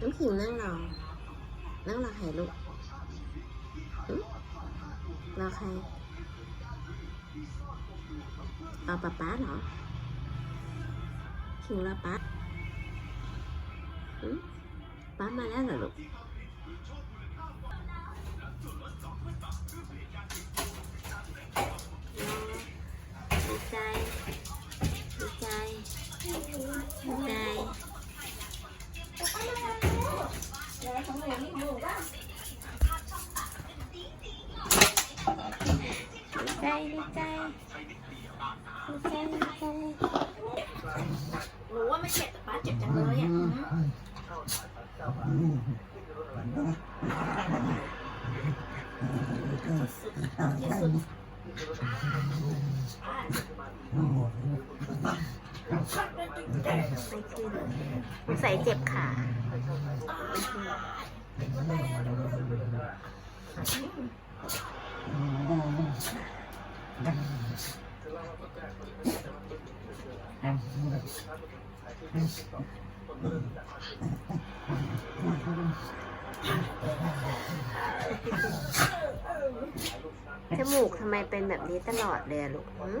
น้ำขิงนั่งรอ นั่งรอใครลูกรอใครรอป้าป้าเหรอ ขิงรอป้าป้ามาแล้วเหรอลูก ใจดีใจดีใจดีใจหนูว่าไม่เจ็บแต่ป้าเจ็บจังเลยอะใส่เจ็บขา จมูกทำไมเป็นแบบนี้ตลอดเลยลูกหึเ